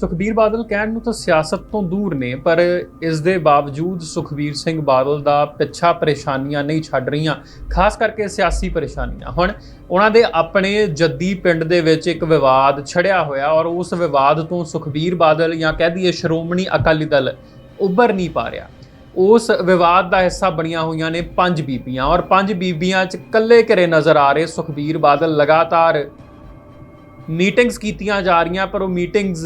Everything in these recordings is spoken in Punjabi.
ਸੁਖਬੀਰ ਬਾਦਲ ਕਹਿਣ ਨੂੰ ਤਾਂ ਸਿਆਸਤ ਤੋਂ ਦੂਰ ਨੇ, ਪਰ ਇਸ ਦੇ ਬਾਵਜੂਦ ਸੁਖਬੀਰ ਸਿੰਘ ਬਾਦਲ ਦਾ ਪਿੱਛਾ ਪਰੇਸ਼ਾਨੀਆਂ ਨਹੀਂ ਛੱਡ ਰਹੀਆਂ, ਖਾਸ ਕਰਕੇ ਸਿਆਸੀ ਪਰੇਸ਼ਾਨੀਆਂ। ਹੁਣ ਉਹਨਾਂ ਦੇ ਆਪਣੇ ਜੱਦੀ ਪਿੰਡ ਦੇ ਵਿੱਚ ਇੱਕ ਵਿਵਾਦ ਛੜਿਆ ਹੋਇਆ ਔਰ ਉਸ ਵਿਵਾਦ ਤੋਂ ਸੁਖਬੀਰ ਬਾਦਲ ਜਾਂ ਕਹਿ ਦਈਏ ਸ਼੍ਰੋਮਣੀ ਅਕਾਲੀ ਦਲ ਉੱਭਰ ਨਹੀਂ ਪਾ ਰਿਹਾ। ਉਸ ਵਿਵਾਦ ਦਾ ਹਿੱਸਾ ਬਣੀਆਂ ਹੋਈਆਂ ਨੇ ਪੰਜ ਬੀਬੀਆਂ ਔਰ ਪੰਜ ਬੀਬੀਆਂ 'ਚ ਕੱਲੇ ਘਰੇ ਨਜ਼ਰ ਆ ਰਹੇ ਸੁਖਬੀਰ ਬਾਦਲ ਲਗਾਤਾਰ ਮੀਟਿੰਗਸ ਕੀਤੀਆਂ ਜਾ ਰਹੀਆਂ, ਪਰ ਉਹ ਮੀਟਿੰਗਸ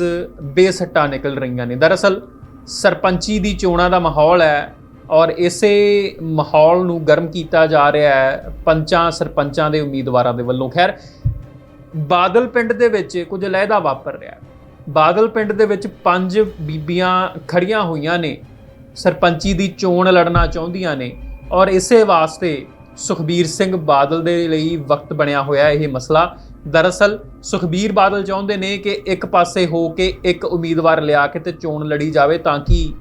ਬੇਸੱਟਾ ਨਿਕਲ ਰਹੀਆਂ ਨੇ। ਦਰਅਸਲ, ਸਰਪੰਚੀ ਦੀ ਚੋਣਾਂ ਦਾ ਮਾਹੌਲ ਹੈ ਔਰ ਇਸੇ ਮਾਹੌਲ ਨੂੰ ਗਰਮ ਕੀਤਾ ਜਾ ਰਿਹਾ ਹੈ ਪੰਚਾਂ, ਸਰਪੰਚਾਂ ਦੇ ਉਮੀਦਵਾਰਾਂ ਦੇ ਵੱਲੋਂ। ਖੈਰ, ਬਾਦਲ ਪਿੰਡ ਦੇ ਵਿੱਚ ਕੁਝ ਲਹਿਦਾ ਵਾਪਰ ਰਿਹਾ ਹੈ। ਬਾਦਲ ਪਿੰਡ ਦੇ ਵਿੱਚ ਪੰਜ ਬੀਬੀਆਂ ਖੜੀਆਂ ਹੋਈਆਂ ਨੇ, ਸਰਪੰਚੀ ਦੀ ਚੋਣ ਲੜਨਾ ਚਾਹੁੰਦੀਆਂ ਨੇ ਔਰ ਇਸੇ ਵਾਸਤੇ ਸੁਖਬੀਰ ਸਿੰਘ ਬਾਦਲ ਦੇ ਲਈ ਵਕਤ ਬਣਿਆ ਹੋਇਆ ਇਹ ਮਸਲਾ। ਦਰਅਸਲ, ਸੁਖਬੀਰ ਬਾਦਲ ਚਾਹੁੰਦੇ ਨੇ ਕਿ ਇੱਕ ਪਾਸੇ ਹੋ ਕੇ ਇੱਕ ਉਮੀਦਵਾਰ ਲਿਆ ਕੇ ਤੇ ਚੋਣ ਲੜੀ ਜਾਵੇ ਤਾਂ ਕਿ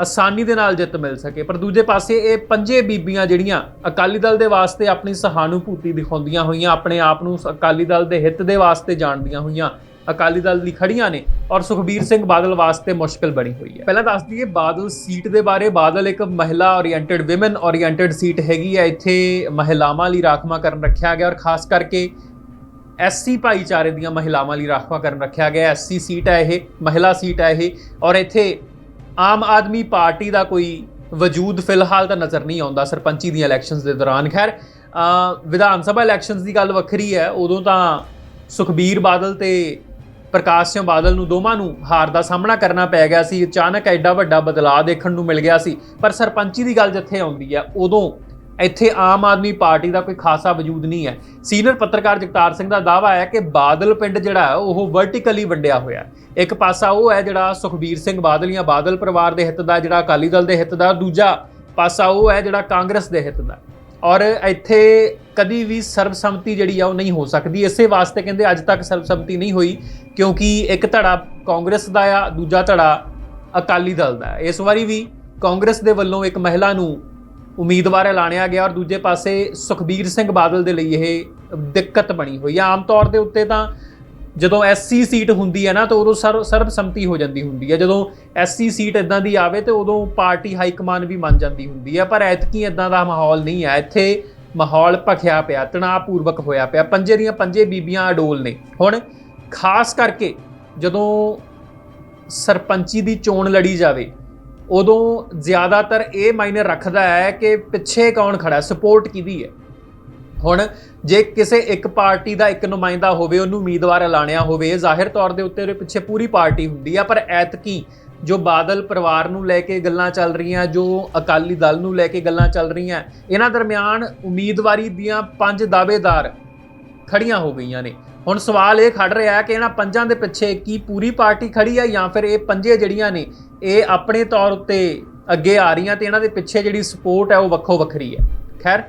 ਆਸਾਨੀ ਦੇ ਨਾਲ ਜਿੱਤ ਮਿਲ ਸਕੇ। ਪਰ ਦੂਜੇ ਪਾਸੇ ਇਹ ਪੰਜੇ ਬੀਬੀਆਂ ਜਿਹੜੀਆਂ ਅਕਾਲੀ ਦਲ ਦੇ ਵਾਸਤੇ ਆਪਣੀ ਸਹਾਨੁਭੂਤੀ ਦਿਖਾਉਂਦੀਆਂ ਹੋਈਆਂ, ਆਪਣੇ ਆਪ ਨੂੰ ਅਕਾਲੀ ਦਲ ਦੇ ਹਿੱਤ ਦੇ ਵਾਸਤੇ ਜਾਣਦੀਆਂ ਹੋਈਆਂ ਅਕਾਲੀ ਦਲ ਦੀ ਖੜੀਆਂ ਨੇ ਔਰ ਸੁਖਬੀਰ ਸਿੰਘ ਬਾਦਲ ਵਾਸਤੇ ਮੁਸ਼ਕਲ ਬਣੀ ਹੋਈ ਹੈ। ਪਹਿਲਾਂ ਦੱਸ ਦਈਏ, ਬਾਦਲ ਸੀਟ ਦੇ ਬਾਰੇ, ਬਾਦਲ ਇੱਕ ਮਹਿਲਾ ਓਰੀਐਂਟਡ ਔਮਨ ਓਰੀਐਂਟਡ ਸੀਟ ਹੈਗੀ ਹੈ। ਇੱਥੇ ਮਹਿਲਾਵਾਂ ਲਈ ਰਾਖਵਾਂ ਕਰਨ ਰੱਖਿਆ ਗਿਆ ਔਰ ਖਾਸ ਕਰਕੇ ਐਸਸੀ ਭਾਈਚਾਰੇ ਦੀਆਂ ਮਹਿਲਾਵਾਂ ਲਈ ਰਾਖਵਾ ਕਰਨ ਰੱਖਿਆ ਗਿਆ। ਐਸਸੀ ਸੀਟ ਹੈ ਇਹ, ਮਹਿਲਾ ਸੀਟ ਹੈ ਇਹ। ਔਰ ਇੱਥੇ ਆਮ ਆਦਮੀ ਪਾਰਟੀ ਦਾ ਕੋਈ ਵਜੂਦ ਫਿਲਹਾਲ ਤਾਂ ਨਜ਼ਰ ਨਹੀਂ ਆਉਂਦਾ ਸਰਪੰਚੀ ਦੀਆਂ ਇਲੈਕਸ਼ਨਸ ਦੇ ਦੌਰਾਨ। ਖੈਰ ਵਿਧਾਨ ਸਭਾ ਇਲੈਕਸ਼ਨਸ ਦੀ ਗੱਲ ਵੱਖਰੀ ਹੈ। ਉਦੋਂ ਤਾਂ ਸੁਖਬੀਰ ਬਾਦਲ ਤੇ ਪ੍ਰਕਾਸ਼ ਸਿੰਘ ਬਾਦਲ ਨੂੰ ਦੋਵਾਂ ਨੂੰ ਹਾਰ ਦਾ ਸਾਹਮਣਾ ਕਰਨਾ ਪੈ ਗਿਆ ਸੀ। ਅਚਾਨਕ ਐਡਾ ਵੱਡਾ ਬਦਲਾਅ ਦੇਖਣ ਨੂੰ ਮਿਲ ਗਿਆ ਸੀ। ਪਰ ਸਰਪੰਚੀ ਦੀ ਗੱਲ ਜਿੱਥੇ ਆਉਂਦੀ ਹੈ, ਉਦੋਂ ਇੱਥੇ ਆਮ ਆਦਮੀ ਪਾਰਟੀ ਦਾ ਕੋਈ ਖਾਸਾ ਵਜੂਦ ਨਹੀਂ ਹੈ। ਸੀਨੀਅਰ ਪੱਤਰਕਾਰ ਜਗਤਾਰ ਸਿੰਘ ਦਾ ਦਾਅਵਾ ਹੈ ਕਿ ਬਾਦਲ ਪਿੰਡ ਜਿਹੜਾ ਉਹ ਵਰਟੀਕਲੀ ਵੰਡਿਆ ਹੋਇਆ ਹੈ। ਇੱਕ ਪਾਸਾ ਉਹ ਹੈ ਜਿਹੜਾ ਸੁਖਬੀਰ ਸਿੰਘ ਬਾਦਲ ਜਾਂ ਬਾਦਲ ਪਰਿਵਾਰ ਦੇ ਹਿੱਤ ਦਾ, ਜਿਹੜਾ ਅਕਾਲੀ ਦਲ ਦੇ ਹਿੱਤ ਦਾ। ਦੂਜਾ ਪਾਸਾ ਉਹ ਹੈ ਜਿਹੜਾ ਕਾਂਗਰਸ ਦੇ ਹਿੱਤ ਦਾ। ਔਰ ਇੱਥੇ ਕਦੀ ਵੀ ਸਰਬਸੰਮਤੀ ਜਿਹੜੀ ਆ, ਉਹ ਨਹੀਂ ਹੋ ਸਕਦੀ। ਇਸੇ ਵਾਸਤੇ ਕਹਿੰਦੇ ਅੱਜ ਤੱਕ ਸਰਬਸੰਮਤੀ ਨਹੀਂ ਹੋਈ, ਕਿਉਂਕਿ ਇੱਕ ਧੜਾ ਕਾਂਗਰਸ ਦਾ ਆ, ਦੂਜਾ ਧੜਾ ਅਕਾਲੀ ਦਲ ਦਾ। ਇਸ ਵਾਰੀ ਵੀ ਕਾਂਗਰਸ ਦੇ ਵੱਲੋਂ ਇੱਕ ਮਹਿਲਾ ਨੂੰ ਉਮੀਦਵਾਰ ਐਲਾਨਿਆ ਗਿਆ ਔਰ ਦੂਜੇ ਪਾਸੇ ਸੁਖਬੀਰ ਸਿੰਘ ਬਾਦਲ ਦੇ ਲਈ ਇਹ ਦਿੱਕਤ ਬਣੀ ਹੋਈ ਹੈ। ਆਮ ਤੌਰ ਦੇ ਉੱਤੇ ਤਾਂ ਜਦੋਂ ਐਸਸੀ ਸੀਟ ਹੁੰਦੀ ਹੈ ਨਾ, ਤਾਂ ਉਦੋਂ ਸਰਵ ਸਰਬਸੰਮਤੀ ਹੋ ਜਾਂਦੀ ਹੁੰਦੀ ਹੈ। ਜਦੋਂ ਐਸਸੀ ਸੀਟ ਇਦਾਂ ਦੀ ਆਵੇ, ਤੇ ਉਦੋਂ ਪਾਰਟੀ ਹਾਈ ਕਮਾਨ ਵੀ ਮੰਨ ਜਾਂਦੀ ਹੁੰਦੀ ਹੈ। ਪਰ ਐਤਕੀ ਇਦਾਂ ਦਾ ਮਾਹੌਲ ਨਹੀਂ ਹੈ। ਇੱਥੇ ਮਾਹੌਲ ਭਖਿਆ ਪਿਆ, ਤਣਾਅਪੂਰਵਕ ਹੋਇਆ ਪਿਆ। ਪੰਜੇ ਦੀਆਂ ਪੰਜੇ ਬੀਬੀਆਂ ਅਡੋਲ ਨੇ। ਹੁਣ ਖਾਸ ਕਰਕੇ ਜਦੋਂ ਸਰਪੰਚੀ ਦੀ ਚੋਣ ਲੜੀ ਜਾਵੇ ਉਦੋਂ ਜ਼ਿਆਦਾਤਰ ਇਹ ਮਾਇਨੇ ਰੱਖਦਾ ਹੈ ਕਿ ਪਿੱਛੇ ਕੌਣ ਖੜਾ ਸਪੋਰਟ ਕਿਹਦੀ ਹੈ? ਹੁਣ ਜੇ ਕਿਸੇ ਇੱਕ ਪਾਰਟੀ ਦਾ ਇੱਕ ਨੁਮਾਇੰਦਾ ਹੋਵੇ, ਉਹਨੂੰ ਉਮੀਦਵਾਰ ਐਲਾਨਿਆ ਹੋਵੇ ਜ਼ਾਹਿਰ ਤੌਰ ਦੇ ਉੱਤੇ ਉਹਦੇ ਪਿੱਛੇ ਪੂਰੀ ਪਾਰਟੀ ਹੁੰਦੀ ਆ, ਪਰ ਐਤਕੀ ਜੋ ਬਾਦਲ ਪਰਿਵਾਰ ਨੂੰ ਲੈ ਕੇ ਗੱਲਾਂ ਚੱਲ ਰਹੀਆਂ, ਜੋ ਅਕਾਲੀ ਦਲ ਨੂੰ ਲੈ ਕੇ ਗੱਲਾਂ ਚੱਲ ਰਹੀਆਂ, ਇਹਨਾਂ ਦਰਮਿਆਨ ਉਮੀਦਵਾਰੀ ਦੀਆਂ ਪੰਜ ਦਾਅਵੇਦਾਰ ਖੜੀਆਂ ਹੋ ਗਈਆਂ ਨੇ। ਹੁਣ ਸਵਾਲ ਇਹ ਖੜ ਰਿਹਾ ਹੈ ਕਿ ਇਹਨਾਂ ਪੰਜਾਂ ਦੇ ਪਿੱਛੇ ਕੀ ਪੂਰੀ ਪਾਰਟੀ ਖੜੀ ਹੈ ਜਾਂ ਫਿਰ ਇਹ ਪੰਜੇ ਜਿਹੜੀਆਂ ਨੇ ਇਹ ਆਪਣੇ ਤੌਰ ਉੱਤੇ ਅੱਗੇ ਆ ਰਹੀਆਂ ਤੇ ਇਹਨਾਂ ਦੇ ਪਿੱਛੇ ਜਿਹੜੀ ਸਪੋਰਟ ਹੈ ਉਹ ਵੱਖੋ ਵੱਖਰੀ ਹੈ। ਖੈਰ,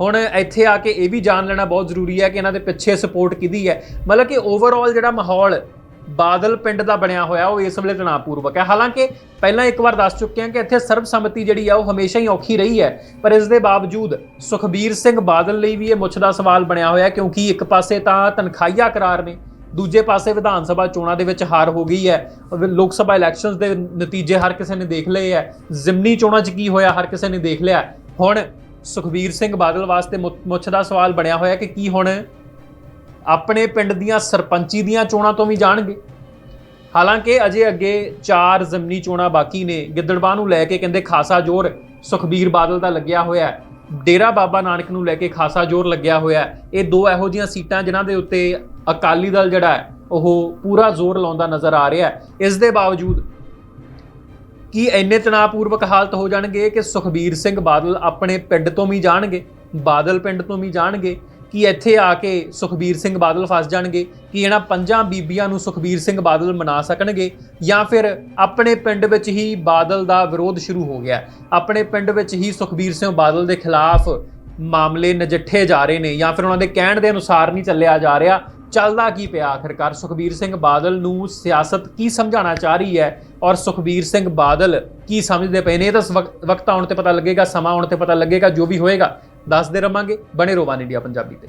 ਹੁਣ ਇੱਥੇ ਆ ਕੇ ਇਹ ਵੀ ਜਾਣ ਲੈਣਾ ਬਹੁਤ ਜ਼ਰੂਰੀ ਹੈ ਕਿ ਇਹਨਾਂ ਦੇ ਪਿੱਛੇ ਸਪੋਰਟ ਕਿਹਦੀ ਹੈ। ਮਤਲਬ ਕਿ ਓਵਰਆਲ ਜਿਹੜਾ ਮਾਹੌਲ ਬਾਦਲ ਪਿੰਡ ਦਾ ਬਣਿਆ ਹੋਇਆ, ਉਹ ਇਸ ਵੇਲੇ ਤਣਾਅਪੂਰਵਕ ਹੈ। ਹਾਲਾਂਕਿ ਪਹਿਲਾਂ ਇੱਕ ਵਾਰ ਦੱਸ ਚੁੱਕੇ ਹਾਂ ਕਿ ਇੱਥੇ ਸਰਬਸੰਮਤੀ ਜਿਹੜੀ ਆ, ਉਹ ਹਮੇਸ਼ਾ ਹੀ ਔਖੀ ਰਹੀ ਹੈ। ਪਰ ਇਸ ਦੇ ਬਾਵਜੂਦ ਸੁਖਬੀਰ ਸਿੰਘ ਬਾਦਲ ਲਈ ਵੀ ਇਹ ਮੁੱਛ ਦਾ ਸਵਾਲ ਬਣਿਆ ਹੋਇਆ, ਕਿਉਂਕਿ ਇੱਕ ਪਾਸੇ ਤਾਂ ਤਨਖਾਹੀਆ ਕਰਾਰ ਨੇ ਦੂਜੇ ਪਾਸੇ ਵਿਧਾਨ ਸਭਾ ਚੋਣਾਂ ਦੇ ਵਿੱਚ ਹਾਰ ਹੋ ਗਈ ਹੈ। ਲੋਕ ਸਭਾ ਇਲੈਕਸ਼ਨਸ ਦੇ ਨਤੀਜੇ ਹਰ ਕਿਸੇ ਨੇ ਦੇਖ ਲਏ ਹੈ। ਜ਼ਿਮਨੀ ਚੋਣਾਂ 'ਚ ਕੀ ਹੋਇਆ, ਹਰ ਕਿਸੇ ਨੇ ਦੇਖ ਲਿਆ। ਹੁਣ ਸੁਖਬੀਰ ਸਿੰਘ ਬਾਦਲ ਵਾਸਤੇ ਮੁ- ਮੁੱਛ ਦਾ ਸਵਾਲ ਬਣਿਆ ਹੋਇਆ ਕਿ ਕੀ ਹੁਣ ਆਪਣੇ ਪਿੰਡ ਦੀਆਂ ਸਰਪੰਚੀ ਦੀਆਂ ਚੋਣਾਂ ਤੋਂ ਵੀ ਜਾਣਗੇ? ਹਾਲਾਂਕਿ ਅਜੇ ਅੱਗੇ ਚਾਰ ਜ਼ਮਨੀ ਚੋਣਾਂ ਬਾਕੀ ਨੇ। ਗਿੱਦੜਬਾਹ ਨੂੰ ਲੈ ਕੇ ਕਹਿੰਦੇ ਖਾਸਾ ਜ਼ੋਰ ਸੁਖਬੀਰ ਬਾਦਲ ਦਾ ਲੱਗਿਆ ਹੋਇਆ ਹੈ। ਡੇਰਾ ਬਾਬਾ ਨਾਨਕ ਨੂੰ ਲੈ ਕੇ ਖਾਸਾ ਜ਼ੋਰ ਲੱਗਿਆ ਹੋਇਆ ਹੈ। ਇਹ ਦੋ ਇਹੋ ਜੀਆਂ ਸੀਟਾਂ ਜਿਨ੍ਹਾਂ ਦੇ ਉੱਤੇ ਅਕਾਲੀ ਦਲ ਜਿਹੜਾ ਹੈ, ਉਹ ਪੂਰਾ ਜ਼ੋਰ ਲਾਉਂਦਾ ਨਜ਼ਰ ਆ ਰਿਹਾ ਹੈ। ਇਸ ਦੇ ਬਾਵਜੂਦ ਕੀ ਇੰਨੇ ਤਣਾਅਪੂਰਵਕ ਹਾਲਤ ਹੋ ਜਾਣਗੇ ਕਿ ਸੁਖਬੀਰ ਸਿੰਘ ਬਾਦਲ ਆਪਣੇ ਪਿੰਡ ਤੋਂ ਵੀ ਜਾਣਗੇ, ਬਾਦਲ ਪਿੰਡ ਤੋਂ ਵੀ ਜਾਣਗੇ? ਕਿ ਇੱਥੇ ਆ ਕੇ ਸੁਖਬੀਰ ਸਿੰਘ ਬਾਦਲ ਫਸ ਜਾਣਗੇ? ਕਿ ਇਹਨਾਂ ਪੰਜਾਂ ਬੀਬੀਆਂ ਨੂੰ ਸੁਖਬੀਰ ਸਿੰਘ ਬਾਦਲ ਮਨਾ ਸਕਣਗੇ? ਜਾਂ ਫਿਰ ਆਪਣੇ ਪਿੰਡ ਵਿੱਚ ਹੀ ਬਾਦਲ ਦਾ ਵਿਰੋਧ ਸ਼ੁਰੂ ਹੋ ਗਿਆ? ਆਪਣੇ ਪਿੰਡ ਵਿੱਚ ਹੀ ਸੁਖਬੀਰ ਸਿੰਘ ਬਾਦਲ ਦੇ ਖਿਲਾਫ ਮਾਮਲੇ ਨਜਿੱਠੇ ਜਾ ਰਹੇ ਨੇ ਜਾਂ ਫਿਰ ਉਹਨਾਂ ਦੇ ਕਹਿਣ ਦੇ ਅਨੁਸਾਰ ਨਹੀਂ ਚੱਲਿਆ ਜਾ ਰਿਹਾ? ਚੱਲਦਾ ਕੀ ਪਿਆ ਆਖਰਕਾਰ? ਸੁਖਬੀਰ ਸਿੰਘ ਬਾਦਲ ਨੂੰ ਸਿਆਸਤ ਕੀ ਸਮਝਾਉਣਾ ਚਾਹ ਰਹੀ ਹੈ? ਔਰ ਸੁਖਬੀਰ ਸਿੰਘ ਬਾਦਲ ਕੀ ਸਮਝਦੇ ਪਏ ਨੇ? ਇਹ ਤਾਂ ਵਕ- ਵਕਤ ਆਉਣ ਤੇ ਪਤਾ ਲੱਗੇਗਾ, ਸਮਾਂ ਆਉਣ ਤੇ ਪਤਾ ਲੱਗੇਗਾ, ਜੋ ਵੀ ਹੋਏਗਾ। ਦੱਸਦੇ ਰਵਾਂਗੇ ਬਣੇ ਰੋਵਾਨ ਇੰਡੀਆ ਪੰਜਾਬੀ ਤੇ।